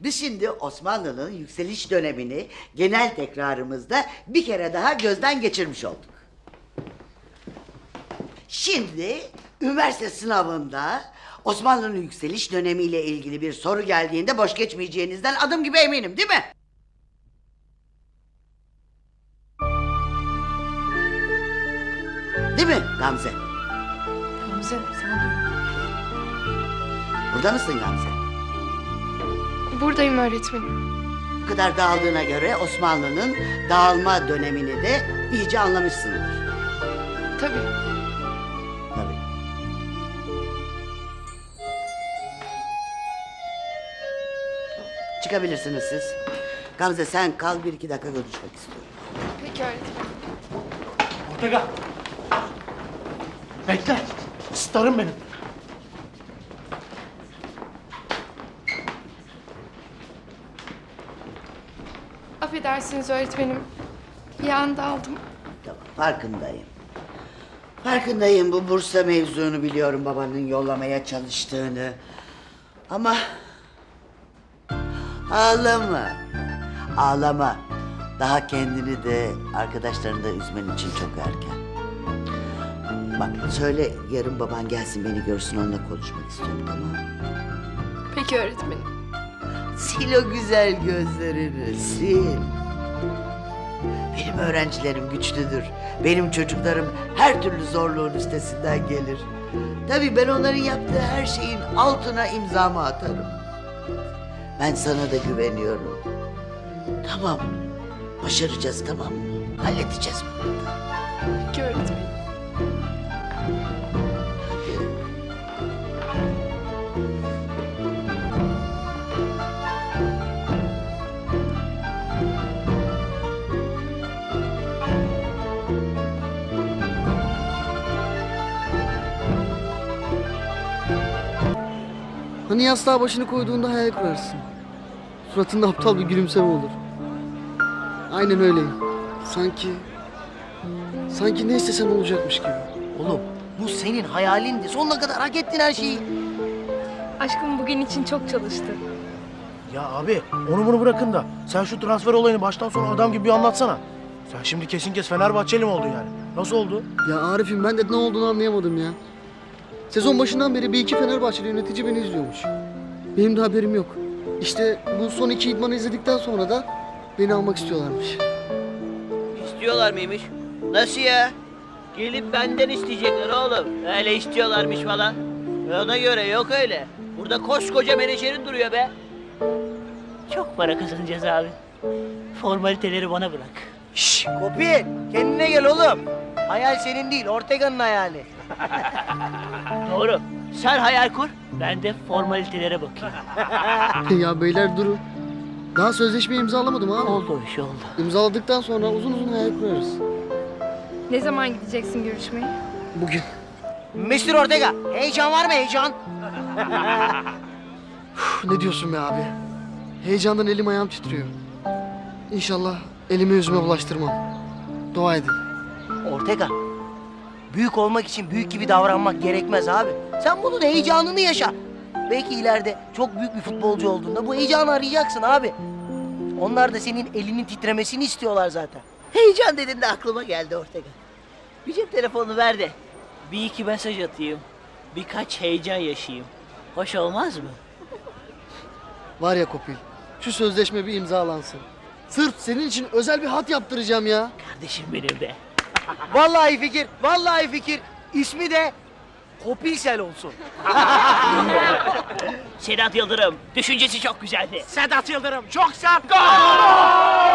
Biz şimdi Osmanlı'nın yükseliş dönemini genel tekrarımızda bir kere daha gözden geçirmiş olduk. Şimdi üniversite sınavında Osmanlı'nın yükseliş dönemiyle ilgili bir soru geldiğinde boş geçmeyeceğinizden adım gibi eminim değil mi? Değil mi Gamze? Gamze sana diyorum. Burada mısın Gamze? Buradayım öğretmenim. Bu kadar dağıldığına göre Osmanlı'nın dağılma dönemini de iyice anlamışsındır. Tabii. Tabii. Çıkabilirsiniz siz. Gamze sen kal bir iki dakika konuşmak istiyorum. Peki öğretmenim. Ortega. Bekle. Starım benim. Affedersiniz öğretmenim. Bir anda aldım. Tamam farkındayım. Farkındayım bu Bursa mevzunu biliyorum babanın yollamaya çalıştığını. Ama ağlama. Ağlama. Daha kendini de arkadaşlarını da üzmen için çok erken. Bak söyle yarın baban gelsin beni görsün onunla konuşmak istiyorum tamam mı? Peki öğretmenim. Sil o güzel gözlerini sil. Benim öğrencilerim güçlüdür. Benim çocuklarım her türlü zorluğun üstesinden gelir. Tabii ben onların yaptığı her şeyin altına imzamı atarım. Ben sana da güveniyorum. Tamam. Başaracağız tamam mı? Halledeceğiz bunu. Hani yastığa başını koyduğunda hayal kurarsın. Suratında aptal bir gülümseme olur. Aynen öyleyim. Sanki... Sanki ne istesen olacakmış gibi. Oğlum bu senin hayalindi. Sonuna kadar hak ettin her şeyi. Aşkım bugün için çok çalıştı. Ya abi onu bunu bırakın da sen şu transfer olayını baştan sona adam gibi bir anlatsana. Sen şimdi kesin kes Fenerbahçeli mi oldun yani? Nasıl oldu? Ya Arif'im ben de ne olduğunu anlayamadım ya. Sezon başından beri bir iki Fenerbahçeli yönetici beni izliyormuş. Benim de haberim yok. İşte bu son iki idmanı izledikten sonra da beni almak istiyorlarmış. İstiyorlar mıymış? Nasıl ya? Gelip benden isteyecekler oğlum. Öyle istiyorlarmış falan. Ona göre yok öyle. Burada koskoca menajerin duruyor be. Çok para kazanacağız abi. Formaliteleri bana bırak. Şşş Kopil kendine gel oğlum. Hayal senin değil Ortega'nın hayali. Doğru. Sen hayal kur. Ben de formalitelere bakayım. ya beyler durun. Daha sözleşme imzalamadım abi. oldu iş oldu. İmzaladıktan sonra uzun uzun hayal kurarız. Ne zaman gideceksin görüşmeye? Bugün. Mr. Ortega heyecan var mı heyecan? Ne diyorsun be abi? Heyecandan elim ayağım titriyor. İnşallah elimi yüzüme bulaştırmam. Dua edin. Ortega büyük olmak için büyük gibi davranmak gerekmez abi. Sen bunun heyecanını yaşa. Belki ileride çok büyük bir futbolcu olduğunda bu heyecanı arayacaksın abi. Onlar da senin elinin titremesini istiyorlar zaten. Heyecan dedin de aklıma geldi Ortega. Bir cep telefonunu ver de bir iki mesaj atayım. Birkaç heyecan yaşayayım. Hoş olmaz mı? Var ya Kopil, şu sözleşme bir imzalansın. Sırf senin için özel bir hat yaptıracağım ya. Kardeşim benim de. Vallahi fikir, vallahi fikir. İsmi de Kopilsel olsun. Sedat Yıldırım. Düşüncesi çok güzeldi. Sedat Yıldırım çok sert. Gol!